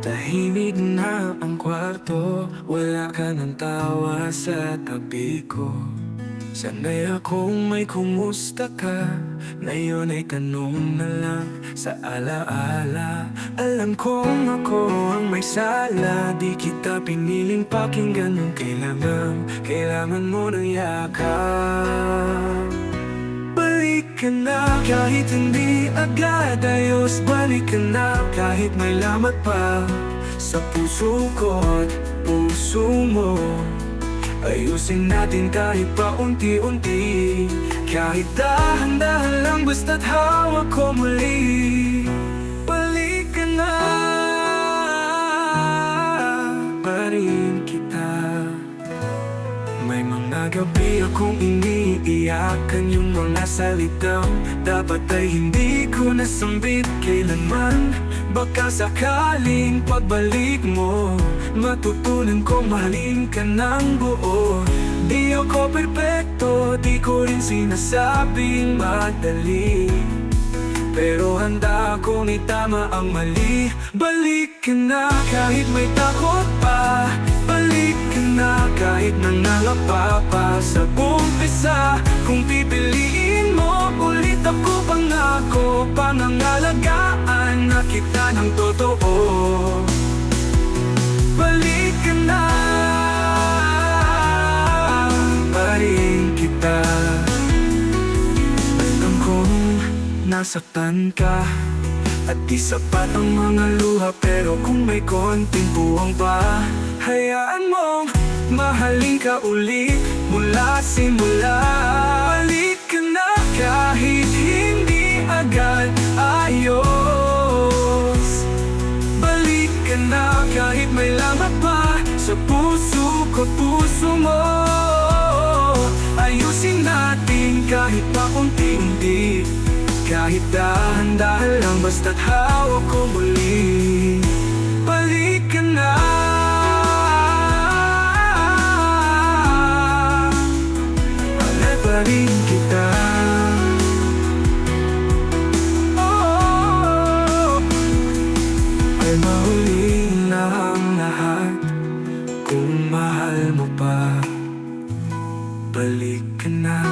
Tahimik na ang kwarto Wala ka ng tawa sa tabi ko. Sanay akong may kumusta ka? Ngayon ay tanong na lang sa alaala. Alam kong ako ang may sala Di kita piniling pakinggan Nung kailangan, kailangan mo ng yakap Balik ka na kahit hindi agad ayos Balik ka na kahit may lamat pa Sa puso ko at puso mo. Ayusin natin kahit pa unti-unti Kahit dahan-dahan lang basta't hawak ko muli may mga gabi akong iniiyakan Yung mga salitang Dapat ay hindi ko nasambit kailanman. Baka sakaling pagbalik mo Matutunan kong mahalin ka ng buo. Di ako perpekto, di ko rin sinasabing madali. Pero handa akong itama ang mali. Balik ka na kahit may takot pa Na kahit nangangapa pa Sa umpisa Kung pipiliin mo Ulit ako pangako. Panangalagaan na kita ng totoo. Balik ka na. Pa rin kita. Alam kong nasaktan ka At di sapat ang mga luha Pero kung may konting buwang pa Hayaan mong mahalin ka ulit Mula simula. Balik ka na kahit hindi agad ayos. Balik ka na kahit may lamat pa Sa puso ko puso mo. Ayusin natin kahit pa unti-unti. Kahit dahan-dahan lang basta't hawak ko muli. Balik ka na rin kita oh, oh, oh. Ay mahuli na ang lahat Kung mahal mo pa Balik ka na